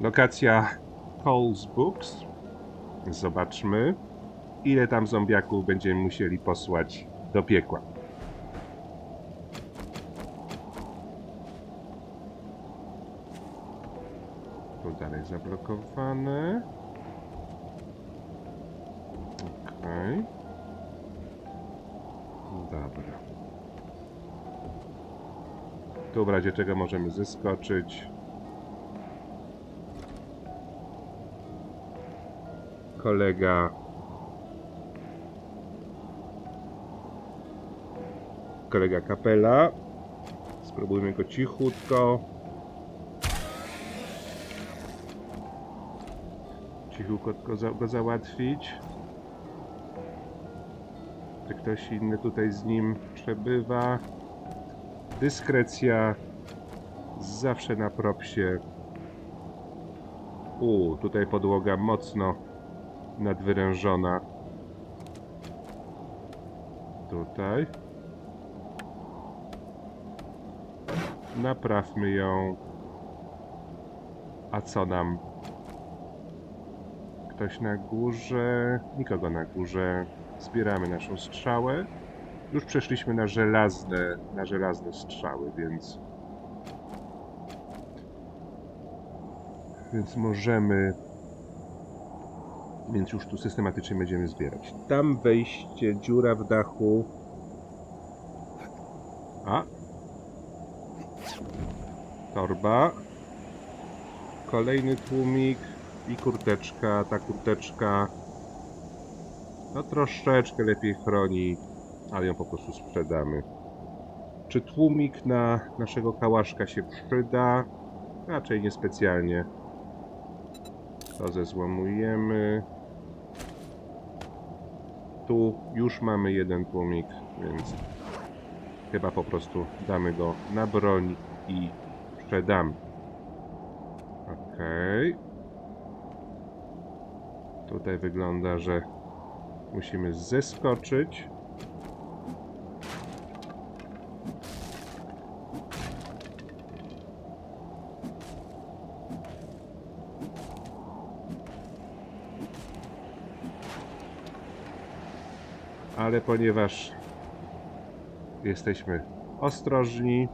Lokacja Cole's Books. Zobaczmy, ile tam zombiaków będziemy musieli posłać do piekła. Tu dalej zablokowane. Okej. Dobra. Tu w razie czego możemy zeskoczyć. Kolega. Kolega kapela. Spróbujmy go cichutko. Cichutko go, za, go załatwić. Czy ktoś inny tutaj z nim przebywa? Dyskrecja zawsze na propsie. U, tutaj podłoga mocno nadwyrężona. Tutaj. Naprawmy ją. A co nam? Ktoś na górze? Nikogo na górze. Zbieramy naszą strzałę. Już przeszliśmy na żelazne, na żelazne strzały, więc więc możemy więc już tu systematycznie będziemy zbierać. Tam wejście, dziura w dachu. A. Torba. Kolejny tłumik i kurteczka. Ta kurteczka no troszeczkę lepiej chroni, ale ją po prostu sprzedamy. Czy tłumik na naszego kałaszka się przyda? Raczej niespecjalnie. To zezłomujemy. Tu już mamy jeden tłumik, więc chyba po prostu damy go na broń i sprzedamy. Okej. Tutaj wygląda, że musimy zeskoczyć. Ale ponieważ jesteśmy ostrożni,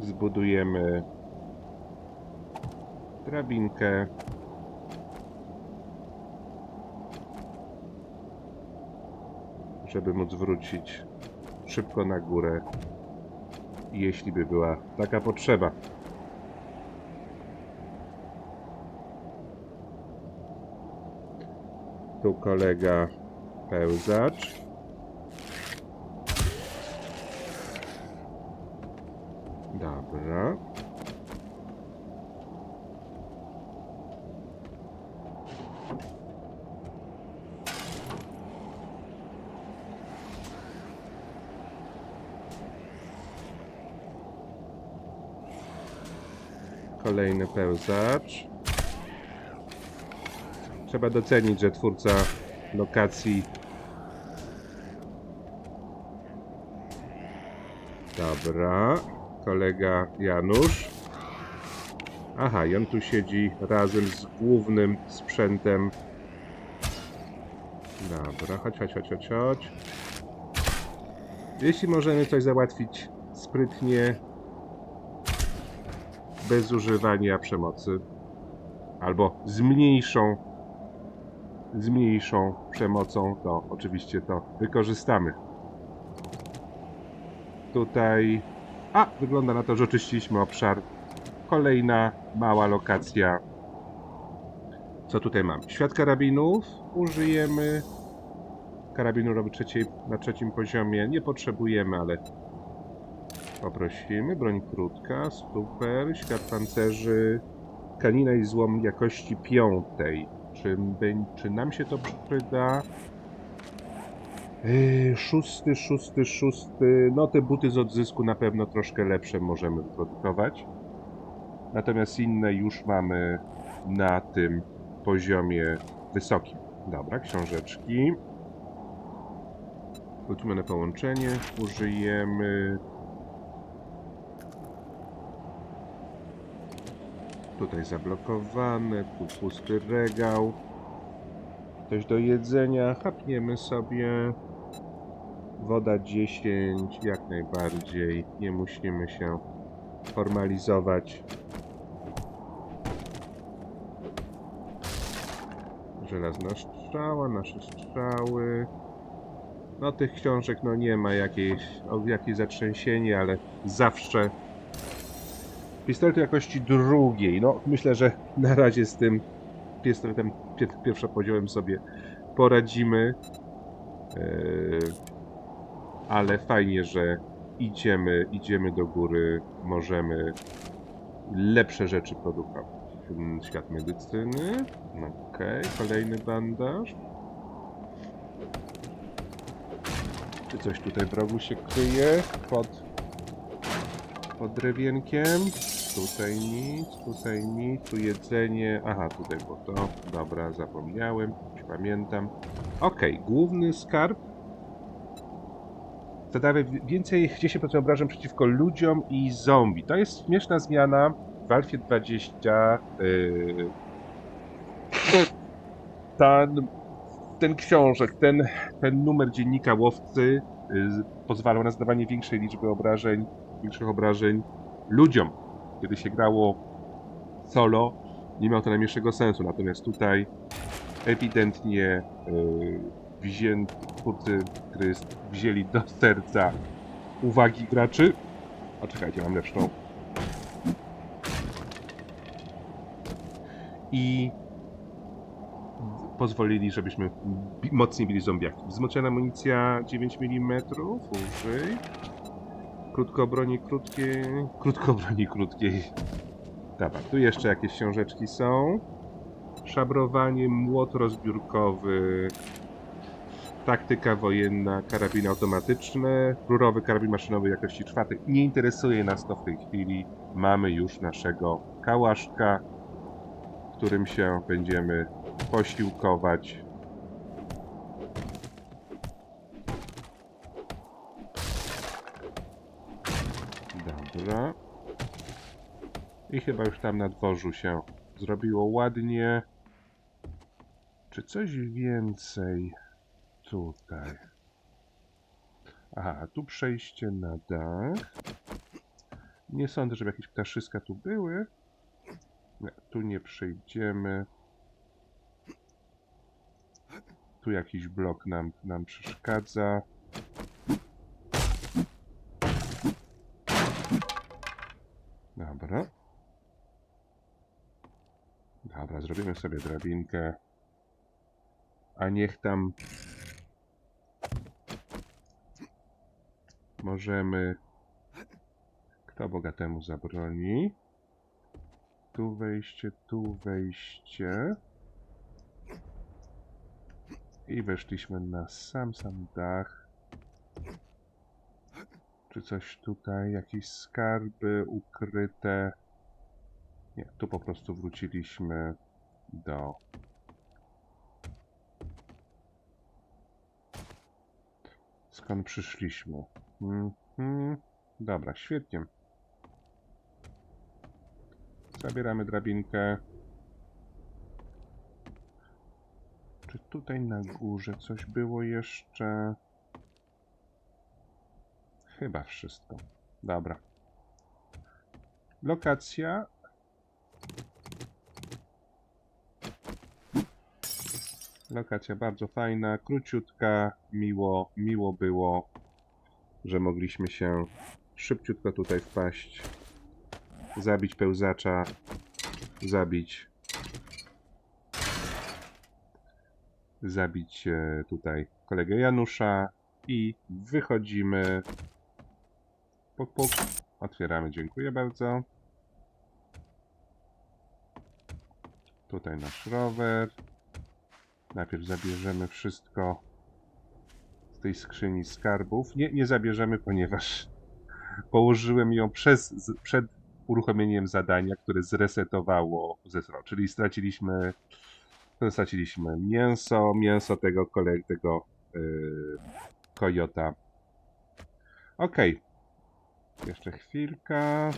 zbudujemy drabinkę. Żeby móc wrócić szybko na górę, jeśli by była taka potrzeba. Tu kolega pełzacz. Dobra. Kolejny pełzacz. Trzeba docenić, że twórca lokacji Dobra, kolega Janusz. Aha, i on tu siedzi razem z głównym sprzętem. Dobra, chodź, chodź, chodź, chodź, chodź. Jeśli możemy coś załatwić sprytnie, bez używania przemocy, albo z mniejszą, z mniejszą przemocą, to oczywiście to wykorzystamy tutaj. A, wygląda na to, że oczyściliśmy obszar. Kolejna mała lokacja. Co tutaj mamy? Świat karabinów. Użyjemy. Karabinu robi trzeciej, na trzecim poziomie. Nie potrzebujemy, ale poprosimy. Broń krótka. Super. Świat pancerzy. Kanina i złom jakości piątej. Czy, czy nam się to przyda? Yy, Szósty, szósty, szósty. No te buty z odzysku na pewno troszkę lepsze możemy wyprodukować. Natomiast inne już mamy na tym poziomie wysokim. Dobra, książeczki. Utrudnione połączenie. Użyjemy Tutaj zablokowane, tu pusty regał. Coś do jedzenia, chapniemy sobie. Woda 10, jak najbardziej. Nie musimy się formalizować. Żelazna strzała, nasze strzały. No tych książek no nie ma jakiejś, o jakieś zatrzęsienie, ale zawsze pistolet jakości drugiej. No myślę, że na razie z tym pistoletem pier- pierwszopoziomem sobie poradzimy. Eee, ale fajnie, że idziemy, idziemy do góry, możemy lepsze rzeczy produkować. Mm, Świat medycyny. Okej, kolejny bandaż. Czy coś tutaj w rogu się kryje? Pod, pod drewienkiem? Tutaj nic, tutaj nic, tu jedzenie. Aha, tutaj było to. Dobra, zapomniałem, już pamiętam. Okej, główny skarb. Zadawia wi- więcej 10% obrażeń przeciwko ludziom i zombie. To jest śmieszna zmiana w Alfie 20. Yy... Ten, ten książek, ten, ten numer dziennika łowcy yy, pozwalał na zadawanie większej liczby obrażeń, większych obrażeń ludziom. Kiedy się grało solo, nie miał to najmniejszego sensu. Natomiast tutaj ewidentnie wzięty, twórcy gry wzięli do serca uwagi graczy. A czekajcie, mam lepszą. I pozwolili, żebyśmy mocniej bili zombiaki. Wzmocniona amunicja 9 mm, użyj. Krótko broni krótkiej. Krótko broni krótkiej. Dobra, tu jeszcze jakieś książeczki są. Szabrowanie, młot rozbiórkowy, taktyka wojenna, karabiny automatyczne, rurowy karabin maszynowy jakości czwartej. Nie interesuje nas to w tej chwili. Mamy już naszego kałaszka, którym się będziemy posiłkować. I chyba już tam na dworzu się zrobiło ładnie. Czy coś więcej tutaj? Aha, tu przejście na dach. Nie sądzę, żeby jakieś ptaszyska tu były. Nie, tu nie przejdziemy. Tu jakiś blok nam, nam przeszkadza. Dobra. Dobra, zrobimy sobie drabinkę. A niech tam możemy. Kto bogatemu zabroni? Tu wejście, tu wejście. I weszliśmy na sam sam dach. Czy coś tutaj, jakieś skarby ukryte? Nie, tu po prostu wróciliśmy do skąd przyszliśmy. Mhm. Dobra, świetnie. Zabieramy drabinkę. Czy tutaj na górze coś było jeszcze? Chyba wszystko. Dobra. Lokacja. Lokacja bardzo fajna, króciutka, miło, miło było, że mogliśmy się szybciutko tutaj wpaść, zabić pełzacza, zabić zabić e, tutaj kolegę Janusza i wychodzimy. Puk, puk. Otwieramy, dziękuję bardzo. Tutaj nasz rower. Najpierw zabierzemy wszystko z tej skrzyni skarbów. Nie, nie zabierzemy, ponieważ położyłem ją przez, przed uruchomieniem zadania, które zresetowało zesro. Czyli straciliśmy, straciliśmy mięso, mięso tego kolegi, tego yy, kojota. Okej. Jeszcze chwilka.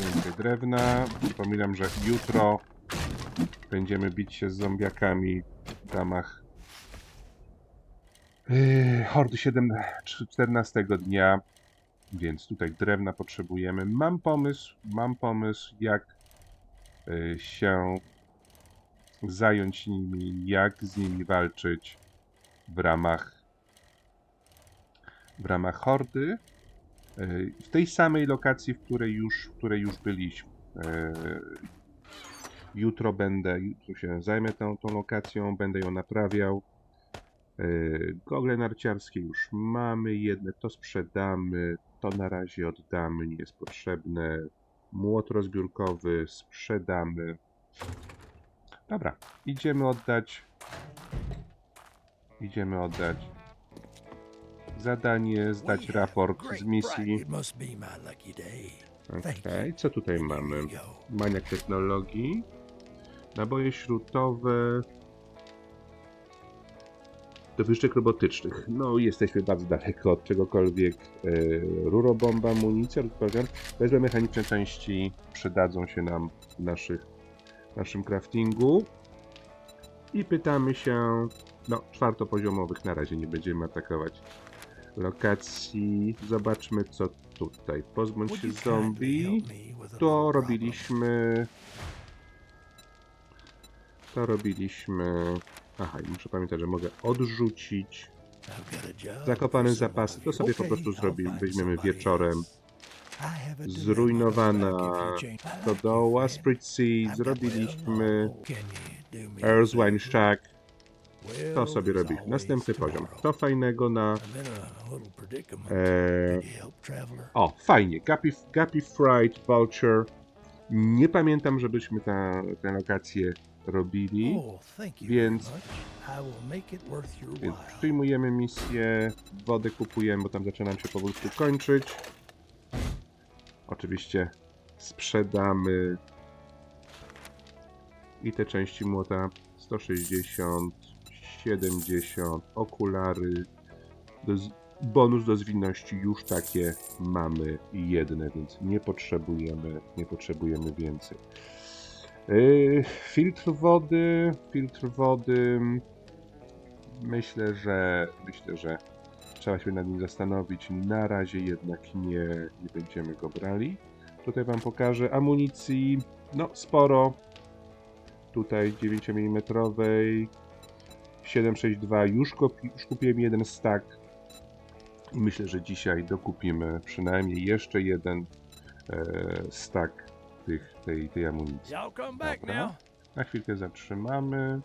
Więcej drewna. Przypominam, że jutro będziemy bić się z zombiakami w ramach yy, Hordy 7, 14 dnia. Więc tutaj drewna potrzebujemy. Mam pomysł, mam pomysł, jak y, się zająć nimi, jak z nimi walczyć w ramach w ramach hordy. y, W tej samej lokacji, w której już, w której już byliśmy. Jutro będę, jutro się zajmę tą, tą lokacją, będę ją naprawiał. Yy, Gogle narciarskie już mamy, jedne to sprzedamy, to na razie oddamy, nie jest potrzebne. Młot rozbiórkowy sprzedamy. Dobra, idziemy oddać. Idziemy oddać zadanie, zdać raport z misji. Okej, co tutaj mamy? Maniak technologii, naboje śrutowe, do wyszczek robotycznych. No, jesteśmy bardzo daleko od czegokolwiek. E, rurobomba, amunicja, program. Wezmę mechaniczne części, przydadzą się nam w naszych, naszym craftingu. I pytamy się, no, czwartopoziomowych na razie nie będziemy atakować lokacji. Zobaczmy, co tutaj. Pozbądź się zombie. To robiliśmy. To robiliśmy. Aha, i muszę pamiętać, że mogę odrzucić zakopane zapasy. To sobie po prostu zrobimy, weźmiemy wieczorem. Zrujnowana stodoła, Sprit Sea, zrobiliśmy Earthwine favor? Shack. To sobie always Następny poziom. To fajnego na. E, o, fajnie. Guppy, Guppy Fried Vulture. Nie pamiętam, żebyśmy ta- tę lokację robili. Oh, więc- Więc przyjmujemy misję, wodę kupujemy, bo tam zaczyna nam się powolutku kończyć. Oczywiście sprzedamy i te części młota 160, 70, okulary, do bonus do zwinności już takie mamy jedne, więc nie potrzebujemy, nie potrzebujemy więcej. Yy, filtr wody, filtr wody. Myślę, że myślę, że trzeba się nad nim zastanowić. Na razie jednak nie, nie będziemy go brali. Tutaj wam pokażę amunicji. No, sporo. Tutaj 9 mm 762 już, kupi, już kupiłem jeden stack. I myślę, że dzisiaj dokupimy przynajmniej jeszcze jeden e, stack tych, tej, tej amunicji. Dobra. Na chwilkę zatrzymamy.